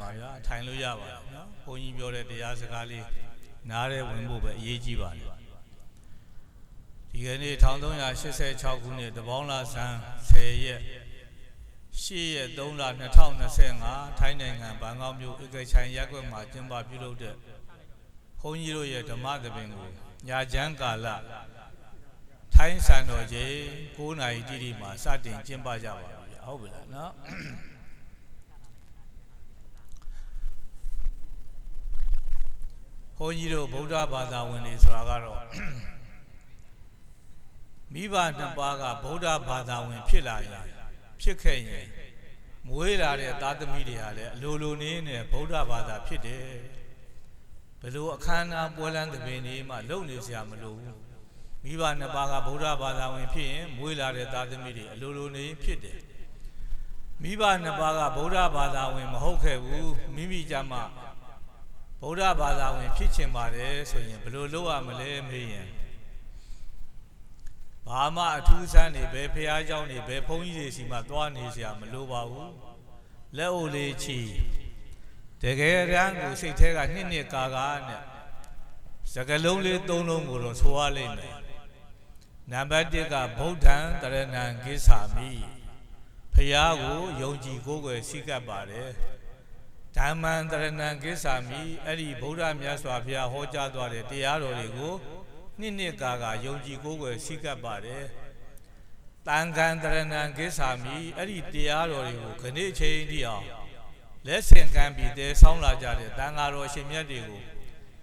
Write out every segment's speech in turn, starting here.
ပါဗျာထိုင်လို့ရပါတယ်နော်ဘုန်းကြီးပြောတဲ့တရားစကားလေးနားရဲဝင်ဖို့ပဲအရေးကြီးပါတယ်ဒီကနေ့1386ခုနှစ်တပေါင်းလာဆန်း10ရက်8ရက်3လ2025ထိုင်းနိုင်ငံဘန်ကောက်မြို့ဧကချိုင်ရပ်ကွက်မှာကျင်းပပြုလုပ်တဲ့ဘုန်းကြီးတို့ရဲ့ဓမ္မသဘင်ကိုညာချမ်းကာလထိုင်းစံတော်ကြီး9နာရီတိတိမှာစတင်ကျင်းပကြပါပြီဗျာဟုတ်ပြီလားနော် ဘုန်းကြီးတို့ဗုဒ္ဓဘာသာဝင်တွေဆိုတာကတော့မိဘနှစ်ပါးကဗုဒ္ဓဘာသာဝင် ဖြစ်လာရင်ဖြစ်ခဲ့ရင်မွေးလာတဲ့သားသမီးတွေဟာလည်းအလိုလိုနည်းနဲ့ဗုဒ္ဓဘာသာဖြစ်တယ်ဘယ်လိုအခမ်းအနားပွဲလမ်းသဘင်တွေမှလုပ်နေစရာမလိုဘူးမိဘနှစ်ပါးကဗုဒ္ဓဘာသာဝင်ဖြစ်ရင်မွေးလာတဲ့သားသမီးတွေအလိုလိုနေဖြစ်တယ်မိဘနှစ်ပါးကဗုဒ္ဓဘာသာဝင် မဟုတ်ခဲ့ဘူးမိမိကြမှာ ဗုဒ္ဓဘာသာဝင်ဖြစ်ချင်ပါတယ်ဆိုရင်ဘယ်လိုလုပ်ရမလဲမေးရင်ဘာမှအထူးဆန်းနေဘယ်ဖះเจ้าနေဘယ်ဘုန်းကြီးတွေစီမှာသွားနေเสียမလိုပါဘူးလက်အိုလေးချီတကယ်တမ်းကိုစိတ်แท้ကနှစ်နှစ်ကာကာနဲ့စကလုံးလေးသုံးလုံးကိုတော့ဆိုရလိမ့်မယ်နံပါတ်1ကဗုဒ္ဓံတရဏံကိစ္ဆာမိဖះကိုယုံကြည်ကိုးကွယ်စိတ်ကပ်ပါတယ် ဓမ္မံတရဏံကိစ္ဆာမိအဲ့ဒီဗုဒ္ဓမြတ်စွာဘုရားဟောကြားသွားတဲ့တရားတော်တွေကိုနှစ်နှစ်ကာကယုံကြည်ကိုးကွယ်စိတ်ကပ်ပါတယ်။တန်ခံတရဏံကိစ္ဆာမိအဲ့ဒီတရားတော်တွေကိုခဏိချိန်ထိအောင်လက်ဆင့်ကမ်းပြီးတဲဆောင်းလာကြတဲ့တန်ဃာတော်ရှင်မြတ်တွေကို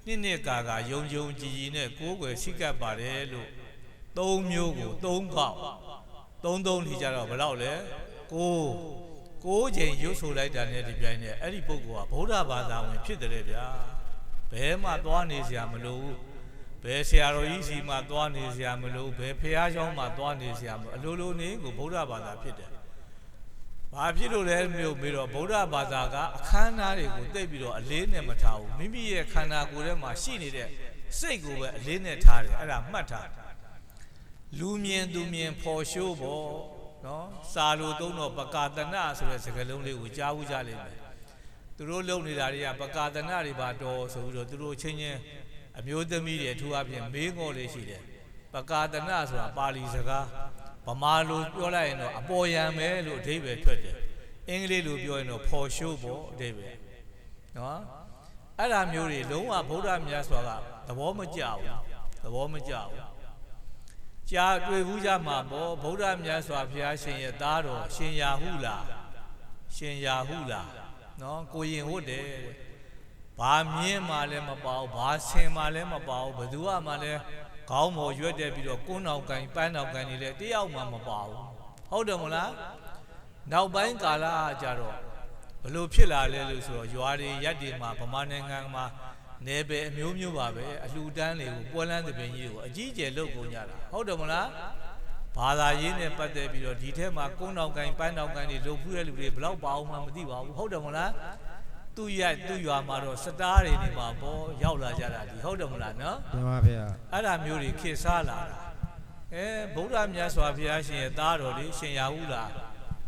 နှစ်နှစ်ကာကယုံကြုံကြည်ကြည်နဲ့ကိုးကွယ်စိတ်ကပ်ပါတယ်လို့သုံးမျိုးကိုသုံးခေါက်သုံးသုံးထိကြတော့ဘယ်လောက်လဲကိုး ကိုးချိန်ရုပ်ဆိုလိုက်တာနဲ့ဒီပြိုင်နဲ့အဲ့ဒီပုဂ္ဂိုလ်ကဗုဒ္ဓဘာသာဝင်ဖြစ်တယ်လေဗျာဘယ်မှသွားနေစရာမလိုဘူးဘယ်ဆရာတော်ကြီးစီမှသွားနေစရာမလိုဘူးဘယ်ဖះเจ้าမှသွားနေစရာမလိုအလိုလိုနေကိုဗုဒ္ဓဘာသာဖြစ်တယ်ဘာဖြစ်လို့လဲမျိုးပြီးတော့ဗုဒ္ဓဘာသာကအခမ်းအနားတွေကိုတိတ်ပြီးတော့အလေးနဲ့မထားဘူးမိမိရဲ့ခန္ဓာကိုယ်ထဲမှာရှိနေတဲ့စိတ်ကိုပဲအလေးနဲ့ထားတယ်အဲ့ဒါမှတ်ထားတယ် လူမြင်သူမြင်ဖော်ရှိုးပေါ့ နော်စာလိုသုံးတော့ပကာတနာဆိုတဲ့စကားလုံးလေးကိုကြားဘူးကြလိမ့်မယ်သူတို့လုံနေတာတွေကပကာတနာတွေပါတော်ဆိုပြီးတော့သူတို့ချင်းချင်းအမျိုးသမီးတွေအထူးအဖြင့်မေးငေါ်လေးရှိတယ်ပကာတနာဆိုတာပါဠိစကားဗမာလိုပြောလိုက်ရင်တော့အပေါ်ယံပဲလို့အဓိပ္ပာယ်ထွက်တယ်အင်္ဂလိပ်လိုပြောရင်တော့ဖော်ရှိုးပေါ့အဓိပ္ပာယ်နော်အဲ့ဒါမျိုးတွေလုံးဝဗုဒ္ဓမြတ်စွာကသဘောမကျဘူးသဘောမကျဘူး ကြာတွေ့ဘူးကြမှာပေါ့ဗုဒ္ဓမြတ်စွာဘုရားရှင်ရဲ့သားတော်ရှင်ရာဟုလားရှင်ရာဟုလားနော်ကိုရင်ဟုတ်တယ်တဲ့ဘာမြင်းမှလည်းမပေါဘူးဘာဆင်မှလည်းမပေါဘူးဘယ်သူမှလည်းခေါင်းပေါ်ရွက်တက်ပြီးတော့ကုန်းအောင်ကန်ပန်းအောင်ကန်နေလေတယောက်မှမပါဘူးဟုတ်တယ်မလားနောက်ပိုင်းကာလအကြတော့ဘလို့ဖြစ်လာလဲလို့ဆိုတော့ရွာတွေရက်တွေမှာဗမာနိုင်ငံမှာ နေပယ်အမျိုးမျိုးပါပဲအလှူဒန်းတွေကိုပွဲလန်းသပင်ကြီးတွေကိုအကြီးအကျယ်လုပ်ကုန်ကြတာဟုတ်တယ်မလားဘာသာရေးနဲ့ပတ်သက်ပြီးတော့ဒီထက်မှာကုန်းတော်ကန်ပန်းတော်ကန်တွေလုပ်ဖူးတဲ့လူတွေဘလောက်ပါအောင်မှမသိပါဘူးဟုတ်တယ်မလားသူ့ရက်သူ့ရွာမှာတော့စတားတွေနေမှာပေါ့ရောက်လာကြတာဒီဟုတ်တယ်မလားနော်မှန်ပါဗျာအဲ့ဒါမျိုးတွေခေတ်စားလာတာအဲဗုဒ္ဓမြတ်စွာဘုရားရှင်ရဲ့သားတော်လေးရှင်ရာဟုလား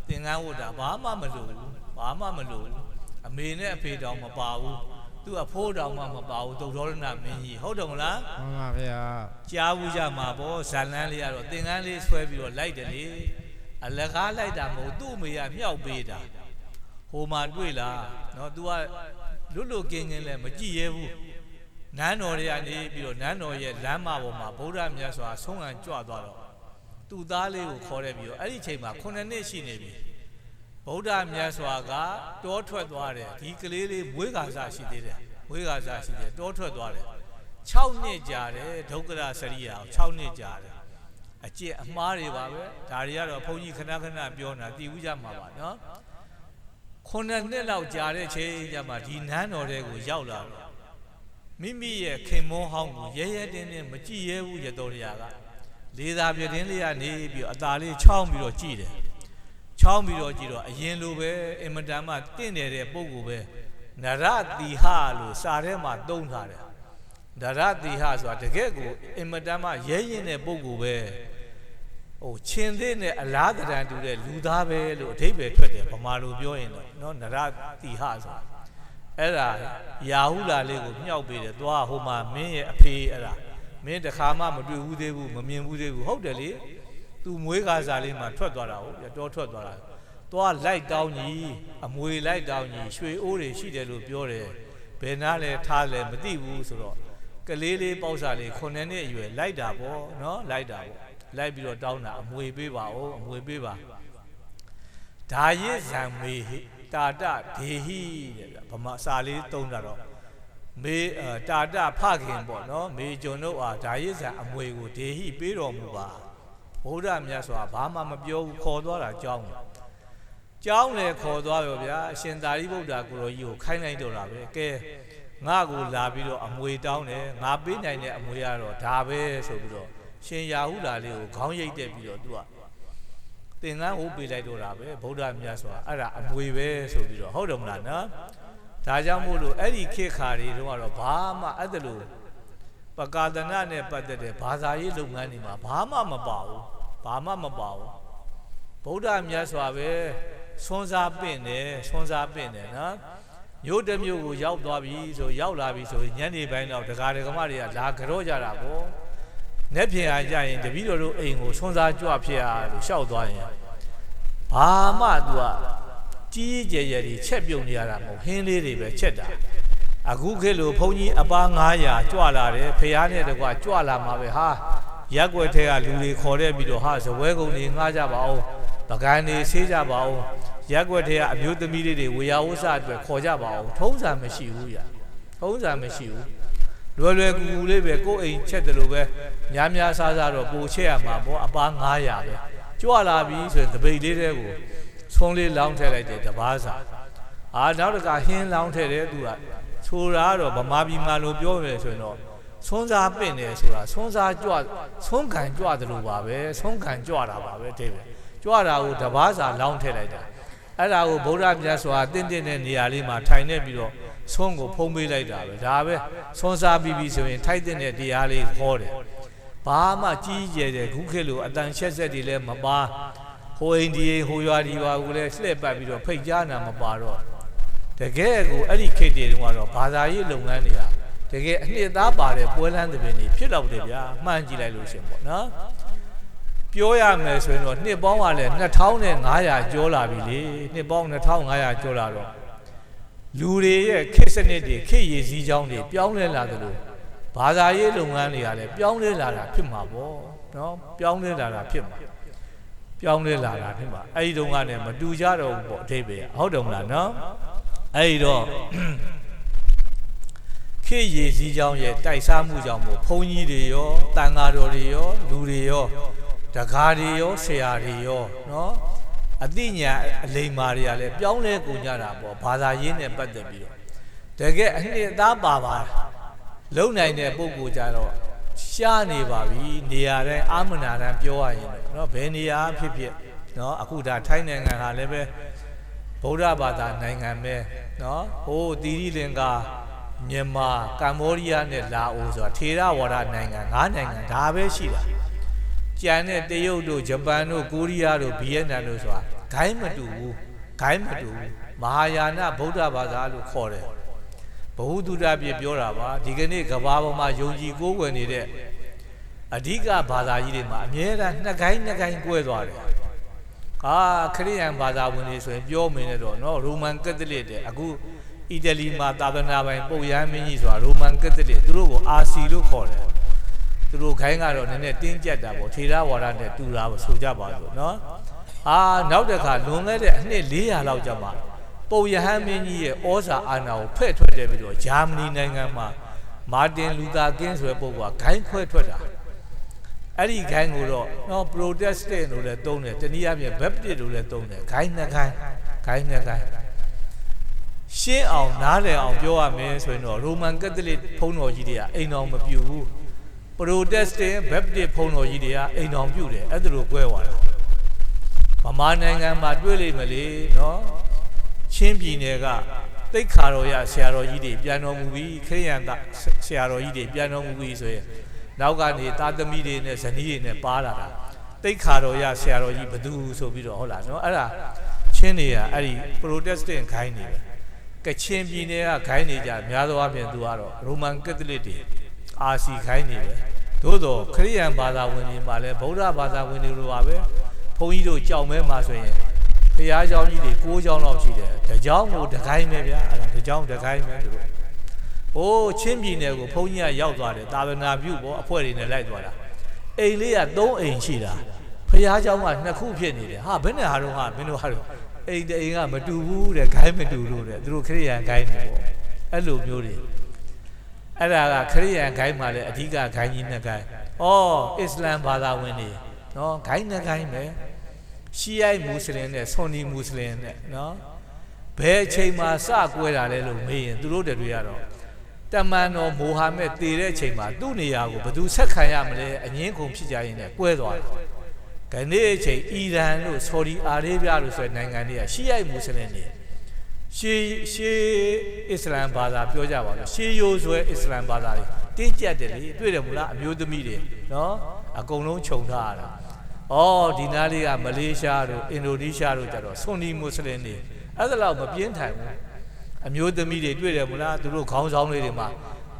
သင်္ကန်းဝတ်တာဘာမှမလိုဘူးဘာမှမလိုဘူးအမေနဲ့အဖေတောင်မပါဘူး သူအဖိုးတောင်မှမပါဘူးသုဒ္ဓရဏမင်းကြီးဟုတ်တယ်မလားမှန်ပါဗျာကြားဘူးကြမှာပေါ့ဇာလန်းလေးကတော့သင်္ကန်းလေးဆွဲပြီးတော့လိုက်တယ်လေအလကားလိုက်တာမဟုတ်သူ့အမေကမြောက်ပေးတာဟိုမှာတွေ့လားနော် तू ကလွတ်လွတ်ကင်းကင်းလဲမကြည့်ရဲဘူးနန်းတော်တွေကနေပြီးတော့နန်းတော်ရဲ့လမ်းမပေါ်မှာဗုဒ္ဓမြတ်စွာဆုံးခံကြွသွားတော့သူ့သားလေးကိုခေါ်တဲ့ပြီးတော့အဲ့ဒီချိန်မှာ9နှစ်ရှိနေပြီ ဗုဒ္ဓမြတ်စွာကတောထွက်သွားတယ်ဒီကလေးလေးမွေးကာစားရှိသေးတယ်မွေးကာစားရှိတယ်တောထွက်သွားတယ်6နှစ်ကြာတယ်ဒုက္ခရစရိယာကို6နှစ်ကြာတယ်အကျင့်အမှားတွေပါပဲဒါတွေကတော့ဘုန်းကြီးခဏခဏပြောနေတာတည်ဦးကြမှာပါနော်9နှစ်လောက်ကြာတဲ့ချိန်ကျမှဒီနန်းတော်တွေကိုရောက်လာတော့မိမိရဲ့ခင်မောဟောင်းကိုရဲရဲတင်းတင်းမကြည့်ရဲဘူးရတော်ရကလေးသာပြတင်းလေးကနေပြီးတော့အตาလေးချောင်းပြီးတော့ကြည့်တယ် ချောင်းပြီးတော့ကြည့်တော့အရင်လိုပဲအင်မတန်မှတင့်နေတဲ့ပုံကိုပဲနရတိဟလို့စာထဲမှာသုံးထားတယ်နရတိဟဆိုတာတကယ်ကိုအင်မတန်မှရဲရင်တဲ့ပုံကိုပဲဟိုချင်းသေးနဲ့အလားတန်တူတဲ့လူသားပဲလို့အဓိပ္ပာယ်ထွက်တယ်ဗမာလိုပြောရင်တော့နော်နရတိဟဆိုတာအဲ့ဒါယာဟုလာလေးကိုမြှောက်ပေးတယ်သွားဟိုမှာမင်းရဲ့အဖေအဲ့ဒါမင်းတခါမှမတွေ့ဘူးသေးဘူးမမြင်ဘူးသေးဘူးဟုတ်တယ်လေ သူမွေးကားစားလေးမှာထွက်သွားတာဟုတ်ပြတော်ထွက်သွားတာသွားလိုက်တောင်းကြီးအမွေလိုက်တောင်းကြီးရွှေအိုးတွေရှိတယ်လို့ပြောတယ်ဘယ်နာလဲထားလဲမသိဘူးဆိုတော့ကလေးလေးပေါက်စားလေးခုနှစ်နှစ်အရွယ်လိုက်တာပေါ့နော်လိုက်တာပေါ့လိုက်ပြီးတော့တောင်းတာအမွေပေးပါဦးအမွေပေးပါဒါရစ်ဇံမေဟိတာတဒေဟိတဲ့ဗျဗမာစာလေးသုံးတာတော့မေအာတာတဖခင်ပေါ့နော်မေကျွန်တို့အားဒါရစ်ဇံအမွေကိုဒေဟိပေးတော်မူပါ ဘုရားမြတ်စွာဘာမှမပြောဘူးခေါ်သွားတာကြောင်းတယ်ကြောင်းလေခေါ်သွားရောဗျာအရှင်သာရိပုတ္တရာကိုရောကြီးကိုခိုင်းလိုက်တော့တာပဲကဲငါကိုလာပြီးတော့အမွေတောင်းတယ်ငါပေးနိုင်တဲ့အမွေကတော့ဒါပဲဆိုပြီးတော့ရှင်ရာဟုလာလေးကိုခေါင်းရိပ်တက်ပြီးတော့သူကသင်္ကန်းဟုတ်ပေးလိုက်တော့တာပဲဗုဒ္ဓမြတ်စွာအဲ့ဒါအမွေပဲဆိုပြီးတော့ဟုတ်တယ်မလားနော်ဒါကြောင့်မို့လို့အဲ့ဒီခေတ်ခါတွေတုန်းကတော့ဘာမှအဲ့ဒါလို့ ပကာဒနာနဲ့ပတ်သက်တဲ့ဘာသာရေးလုပ်ငန်းတွေမှာဘာမှမပါဘူးဘာမှမပါဘူးဗုဒ္ဓမြတ်စွာပဲဆွန်းစားပင့်တယ်ဆွန်းစားပင့်တယ်နော်မြို့တစ်မြို့ကိုရောက်သွားပြီဆိုရောက်လာပြီဆိုရင်ညနေပိုင်းတော့ဒကာဒကမတွေကလာကြောကြတာပေါ့။နေ့ပြင်အားကြရင်တပည့်တော်တို့အိမ်ကိုဆွန်းစားကြွဖြစ်ရလို့ရှောက်သွားရင်ဘာမှ तू ကကြီးကြီးကျယ်ကျယ်ကြီးချက်ပြုတ်နေရတာမဟုတ်ဟင်းလေးတွေပဲချက်တာ။ အခုခေတ်လိုဘုန်းကြီးအပား900ကြွလာတယ်ဖះနဲ့တကွကြွလာမှာပဲဟာရက်ွက်ထဲကလူတွေခေါ်တဲ့ပြီးတော့ဟာဇပွဲကုံတွေငှားကြပါအောင်ပကံတွေဆေးကြပါအောင်ရက်ွက်ထဲကအမျိုးသမီးလေးတွေဝေယဝဆအတွက်ခေါ်ကြပါအောင်ထုံးစံမရှိဘူးရထုံးစံမရှိဘူးလွယ်လွယ်ကူကူလေးပဲကိုယ်အိမ်ချက်တယ်လို့ပဲများများစားစားတော့ပိုချက်ရမှာပေါ့အပား900ပဲကြွလာပြီဆိုရင်တပိတ်လေးတဲ့ကိုဆုံးလေးလောင်းထည့်လိုက်တယ်တပားစာအာနောက်တကဟင်းလောင်းထည့်တယ်သူက ဆိုတာတော့ဗမာပြည်မှာလို့ပြောမယ်ဆိုရင်တော့ဆွန်းစားပင့်တယ်ဆိုတာဆွန်းစားကြွဆွန်းခံကြွတယ်လို့ပါပဲဆွန်းခံကြွတာပါပဲတဲ့ပဲကြွတာကိုတပားစာလောင်းထည့်လိုက်တာအဲ့ဒါကိုဗုဒ္ဓမြတ်စွာတင့်တင့်တဲ့နေရာလေးမှာထိုင်နေပြီးတော့ဆုံးကိုဖုံးပေးလိုက်တာပဲဒါပဲဆွန်းစားပြီးပြီဆိုရင်ထိုက်တဲ့တရားလေးဟောတယ်ဘာမှကြီးကျယ်တဲ့ခုခေတ်လိုအတန်ရှက်ဆက်တွေလည်းမပါဟိုအိမ်ဒီအိမ်ဟိုရွာဒီရွာကိုလည်းလှည့်ပတ်ပြီးတော့ဖိတ်ကြားနာမပါတော့ တကယ်ကိုအဲ့ဒီခေတ်တွေတုန်းကတော့ဘာသာရေးလုပ်ငန်းတွေကတကယ်အနှစ်သားပါတဲ့ပွဲလန်းသဘင်တွေဖြစ်တော့တယ်ဗျာမှန်ကြည့်လိုက်လို့ရှင်ပေါ့နော်ပြောရမယ်ဆိုရင်တော့နှစ်ပေါင်းကလည်း2500ကျော်လာပြီလေနှစ်ပေါင်း2500ကျော်လာတော့လူတွေရဲ့ခေတ်စနစ်တွေခေတ်ရည်စည်းကြောင်းတွေပြောင်းလဲလာသလိုဘာသာရေးလုပ်ငန်းတွေကလည်းပြောင်းလဲလာတာဖြစ်မှာပေါ့နော်ပြောင်းလဲလာတာဖြစ်မှာပြောင်းလဲလာတာဖြစ်မှာအဲ့ဒီတုန်းကလည်းမတူကြတော့ဘူးပေါ့အထိပ္ပယ်ဟုတ်တယ်မလားနော် အဲ့ဒီတော့ခေတ်ရည်စည်းကြောင်းရဲ့တိုက်စားမှုကြောင့်မို့ဘုန်းကြီးတွေရောတန်ဃာတော်တွေရောလူတွေရောတကားတွေရောဆရာတွေရောနော်အသိဉာဏ်အလိမ္မာတွေကလည်းပြောင်းလဲကုန်ကြတာပေါ့ဘာသာရေးနဲ့ပတ်သက်ပြီးတော့တကယ်အနှစ်အသားပါပါလုံနိုင်တဲ့ပုံကိုကြတော့ရှားနေပါပြီနေရာတိုင်းအာမနာတန်းပြောရရင်เนาะဘယ်နေရာဖြစ်ဖြစ်เนาะအခုဒါထိုင်းနိုင်ငံဟာလည်းပဲ ဗုဒ္ဓဘာသာနိုင်ငံပဲเนาะဟိုးတီရီလင်္ကာမြန်မာကမ္ဘောဒီးယားနဲ့လာအိုဆိုတာထေရဝါဒနိုင်ငံ၅နိုင်ငံဒါပဲရှိတာကြံတဲ့တရုတ်တို့ဂျပန်တို့ကိုရီးယားတို့ဗီယက်နမ်တို့ဆိုတာဂိုင်းမတူဘူးဂိုင်းမတူဘူးမဟာယာနဗုဒ္ဓဘာသာလို့ခေါ်တယ်ဘဝတုဒ္ဓပြပြောတာပါဒီကနေ့ကဘာပေါ်မှာယုံကြည်ကိုးကွယ်နေတဲ့အဓိကဘာသာကြီးတွေမှာအမြဲတမ်းနှစ်ကိုင်းနှစ်ကိုင်းကွဲသွားတယ် အာခရစ်ယာန်ဘာသာဝင်တွေဆိုရင်ပြောမင်းနဲ့တော့နော်ရိုမန်ကက်သလစ်တဲ့အခုအီတလီမှာသာသနာပိုင်ပုပ်ရဟန်းမင်းကြီးဆိုတာရိုမန်ကက်သလစ်သူတို့ကိုအာစီလို့ခေါ်တယ်သူတို့ခိုင်းကတော့နည်းနည်းတင်းကျပ်တာပေါ့ထေရဝါဒနဲ့တူတာပေါ့ဆိုကြပါစို့နော်အာနောက်တစ်ခါလွန်ခဲ့တဲ့အနှစ်400လောက်ကြာမှာပုပ်ရဟန်းမင်းကြီးရဲ့ဩဇာအာဏာကိုဖဲ့ထွက်တယ်ပြီးတော့ဂျာမနီနိုင်ငံမှာမာတင်လူသာကင်းဆိုတဲ့ပုဂ္ဂိုလ်ကဂိုင်းခွဲထွက်တာ အဲ့ဒီဂိုင်းကိုတော့နော် protestant လို့လည်းသုံးတယ်တနည်းအားဖြင့် baptist လို့လည်းသုံးတယ်ဂိုင်းနှစ်ဂိုင်းဂိုင်းနှစ်ဂိုင်းရှင်းအောင်နားလည်အောင်ပြောရမယ်ဆိုရင်တော့ရိုမန်ကက်သလစ်ဘုန်းတော်ကြီးတွေကအိမ်တော်မပြူဘူးပရိုတက်စတင်ဘက်ပတစ်ဘုန်းတော်ကြီးတွေကအိမ်တော်ပြုတယ်အဲ့ဒါလိုကွဲသွားတာဗမာနိုင်ငံမှာတွေ့လိမ့်မလေနော်ချင်းပြည်နယ်ကတိတ်ခါတော်ရဆရာတော်ကြီးတွေပြန်တော်မူပြီးခရိယန်ကဆရာတော်ကြီးတွေပြန်တော်မူပြီးဆိုရင် နောက်ကနေတာသမီတွေနဲ့ဇနီးတွေနဲ့ပါလာတာတိတ်ခါတော်ရဆရာတော်ကြီးဘသူဆိုပြီးတော့ဟုတ်လားနော်အဲ့ဒါချင်းတွေကအဲ့ဒီ protestant ခိုင်းနေတယ်ကချင်ပြည်နယ်ကခိုင်းနေကြများသောအားဖြင့်သူကတော့ရိုမန်ကက်သလစ်တွေအာစီခိုင်းနေတယ်သို့တော့ခရိယန်ဘာသာဝင်တွေမှာလည်းဗုဒ္ဓဘာသာဝင်တွေလိုပါပဲဘုန်းကြီးတို့ကြောက်မဲမှာဆိုရင်ဘုရားကျောင်းကြီးတွေ၉ကျောင်းလောက်ရှိတယ်တကျောင်းကိုတကိုင်းပဲဗျာအဲ့ဒါတကျောင်းတကိုင်းပဲသူတို့ဟိုး ချင်းပြည်နယ်ကိုဘုန်းကြီးကရောက်သွားတယ်တာဝနာပြုပေါ့အဖွဲ့တွေနဲ့လိုက်သွားတာအိမ်လေးက၃အိမ်ရှိတာဘုရားကျောင်းကနှစ်ခုဖြစ်နေတယ်ဟာဘယ်နဲ့ဟာတော့ဟာမင်းတို့ဟာတော့အိမ်တအိမ်ကမတူဘူးတဲ့ဂိုင်းမတူလို့တဲ့သူတို့ခရိယန်ဂိုင်းတွေပေါ့အဲ့လိုမျိုးတွေအဲ့ဒါကခရိယန်ဂိုင်းမှာလည်းအဓိကဂိုင်းကြီးနှစ်ဂိုင်း။အော်အစ္စလမ်ဘာသာဝင်တွေနော်ဂိုင်းနှစ်ဂိုင်းပဲ။ရှီယိုက်မွတ်စလင်နဲ့ဆွန်နီမွတ်စလင်နဲ့နော်ဘယ်အချိန်မှာစကွဲတာလဲလို့မေးရင်သူတို့တွေကတော့ တမန်တော်မိုဟာမက်တည်တဲ့အချိန်မှာသူ့နေရာကိုဘယ်သူဆက်ခံရမလဲအငင်းကုန်ဖြစ်ကြရင်လည်းကွဲသွားတယ်။ခဏအချိန်အီရန်တို့ဆော်ဒီအာရေဗျလို့ဆိုတဲ့နိုင်ငံတွေကရှီယိုက်မွတ်စလင်တွေရှေးရှေးအစ္စလမ်ဘာသာပြောကြပါလို့ရှေးရိုးဆွဲအစ္စလမ်ဘာသာတွေတင်းကျပ်တယ်လေတွေ့တယ်မလားအမျိုးသမီးတွေနော်အကုန်လုံးခြုံထားရတာ။အော်ဒီနားလေးကမလေးရှားတို့အင်ဒိုနီးရှားတို့ကြတော့ဆွန်နီမွတ်စလင်တွေအဲ့ဒါလောက်မပြင်းထန်ဘူး။ အမျိုးသမီးတွေတွေ့တယ်မလားသူတို့ခေါင်းဆောင်လေးတွေမှာ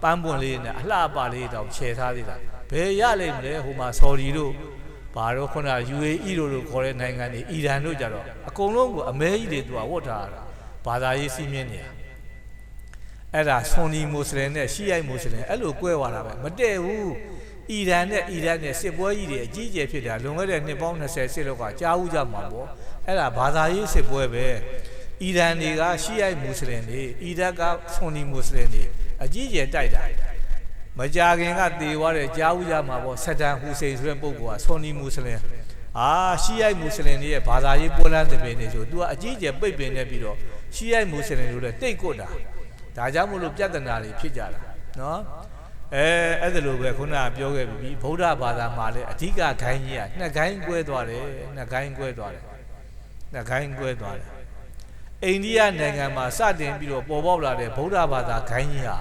ပန်းပွင့်လေးနဲ့အလှပလေးတောင်ခြေထားသေးတာ။ဘယ်ရလိမ့်မလဲဟိုမှာဆော်ဒီတို့ဘာတော့ခုန UAE တို့လို့ခေါ်တဲ့နိုင်ငံတွေအီရန်တို့ကြတော့အကုန်လုံးကိုအမဲကြီးတွေသူကဝတ်ထားရတာ။ဘာသာရေးစီးမြင်နေတာအဲ့ဒါဆွန်နီမွတ်စလင်နဲ့ရှီယိုက်မွတ်စလင်အဲ့လိုကွဲသွားတာပဲမတည့်ဘူးအီရန်နဲ့အီရန်နဲ့စစ်ပွဲကြီးတွေအကြီးအကျယ်ဖြစ်တာလွန်ခဲ့တဲ့နှစ်ပေါင်း20စစ်လောက်ကကြားဦးကြမှာပေါ့အဲ့ဒါဘာသာရေးစစ်ပွဲပဲ အီရန်တွေကရှီယိုက်မွတ်စလင်တွေအီရတ်ကဆွန်နီမွတ်စလင်တွေအကြီးအကျယ်တိုက်တာမကြာခင်ကတေသွားတဲ့ကြားဦးကြမှာပေါ့ဆဒန်ဟူစိန်ဆိုတဲ့ပုဂ္ဂိုလ်ကဆွန်နီမွတ်စလင်အာရှီယိုက်မွတ်စလင်တွေရဲ့ဘာသာရေးပွဲလမ်းသဘင်တွေဆိုသူကအကြီးအကျယ်ပိတ်ပင်နေပြီးတော့ရှီယိုက်မွတ်စလင်တို့လည်းတိတ်ကွတ်တာဒါကြောင့်မလို့ပြဿနာတွေဖြစ်ကြတာနော်အဲအဲ့ဒါလိုပဲခုနကပြောခဲ့ပြီဗုဒ္ဓဘာသာမှာလည်းအဓိကဂိုင်းကြီးကနှစ်ဂိုင်းကွဲသွားတယ်နှစ်ဂိုင်းကွဲသွားတယ်နှစ်ဂိုင်းကွဲသွားတယ် အိန္ဒိယနိုင်ငံမှာစတင်ပြီးတော့ပေါ်ပေါက်လာတဲ့ဗုဒ္ဓဘာသာဂိုင်းကြီးဟာ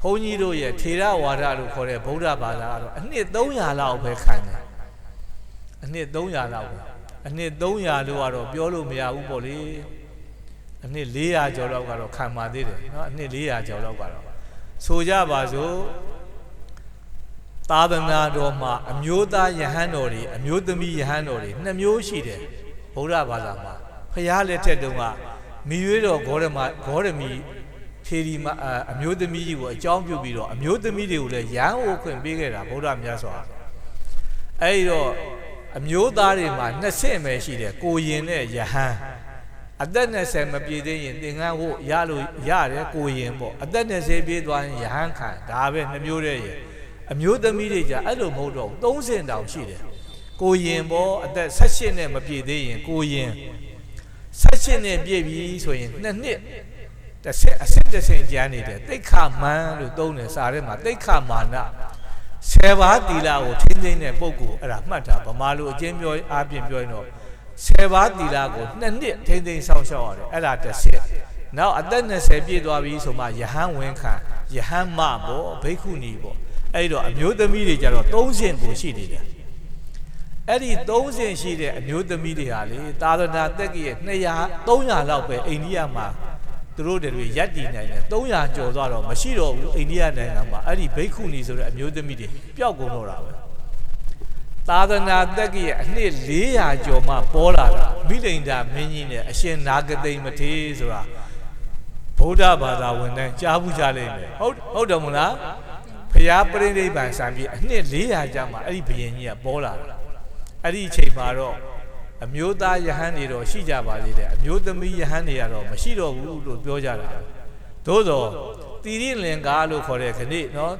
ဘုန်းကြီးတို့ရဲ့ထေရဝါဒလို့ခေါ်တဲ့ဗုဒ္ဓဘာသာကတော့အနှစ်300လောက်ပဲခံတယ်အနှစ်300လောက်ပဲအနှစ်300လို့ကတော့ပြောလို့မရဘူးပေါ့လေအနှစ်400ကျော်လောက်ကတော့ခံပါသေးတယ်နော်အနှစ်400ကျော်လောက်ကတော့ဆိုကြပါစို့သာသနာတော်မှာအမျိုးသားယဟန်တော်တွေအမျိုးသမီးယဟန်တော်တွေနှစ်မျိုးရှိတယ်ဗုဒ္ဓဘာသာမှာဖះလက်ထက်တုန်းက မိရွေးတော်ဂေါရမဂေါရမီထေရီမအမျိုးသမီးကြီးကိုအကြောင်းပြုပြီးတော့အမျိုးသမီးတွေကိုလည်းရန်အိုခွင့်ပေးခဲ့တာဗုဒ္ဓမြတ်စွာအဲ့ဒီတော့အမျိုးသားတွေမှာနှစ်ဆင့်ပဲရှိတယ်ကိုရင်နဲ့ယဟန်အသက်20မပြည့်သေးရင်သင်္ကန်းဖို့ရလို့ရတယ်ကိုရင်ပေါ့အသက်20ပြည့်သွားရင်ယဟန်ခံဒါပဲနှမျိုးတည်းရဲ့အမျိုးသမီးတွေကြအဲ့လိုမဟုတ်တော့ဘူး30တောင်ရှိတယ်ကိုရင်ပေါ့အသက်18နဲ့မပြည့်သေးရင်ကိုရင် 18နဲ့ပြည့်ပြီဆိုရင်နှစ်နှစ်တစ်ဆက်အစစ်တစ်ဆင့်ကျန်းနေတယ်တိတ်ခမန်းလို့သုံးတယ်စာထဲမှာတိတ်ခမာနဆယ်ပါးတီလာကိုထင်းထင်းတဲ့ပုံကိုအဲ့ဒါမှတ်တာဗမာလိုအချင်းပြောအားဖြင့်ပြောရင်တော့ဆယ်ပါးတီလာကိုနှစ်နှစ်ထင်းထင်းဆောက်ရှောက်ရတယ်အဲ့ဒါတစ်ဆက်နောက်အသက်20ပြည့်သွားပြီဆိုမှယဟန်ဝင်ခံယဟန်မပေါ့ဘိက္ခုနီပေါ့အဲ့တော့အမျိုးသမီးတွေကြတော့30ကိုရှိနေတယ် အဲ့ဒီ30ရှိတဲ့အမျိုးသမီးတွေဟာလေသာသနာတက်ကရဲ့200 300လောက်ပဲအိန္ဒိယမှာသူတို့တွေရက်တည်နိုင်တယ်300ကျော်သွားတော့မရှိတော့ဘူးအိန္ဒိယနိုင်ငံမှာအဲ့ဒီဘိက္ခုနီဆိုတဲ့အမျိုးသမီးတွေပျောက်ကုန်တော့တာပဲသာသနာတက်ကရဲ့အနှစ်400ကျော်မှပေါ်လာတာမိလိန်ဒါမင်းကြီးနဲ့အရှင်နာဂသိမ့်မထေးဆိုတာဗုဒ္ဓဘာသာဝင်တိုင်းကြားဘူးကြလိမ့်မယ်ဟုတ်ဟုတ်တယ်မလားဖျားပြိဋိဘံစံပြီးအနှစ်400ကြာမှအဲ့ဒီဘုရင်ကြီးကပေါ်လာတာ အဲ့ဒီအချိန်မှာတော့အမျိုးသားယဟန်တွေတော့ရှိကြပါသေးတယ်အမျိုးသမီးယဟန်တွေကတော့မရှိတော့ဘူးလို့ပြောကြတာသို့တော့တိရိလင်္ကာလို့ခေါ်တဲ့ခဏိနော်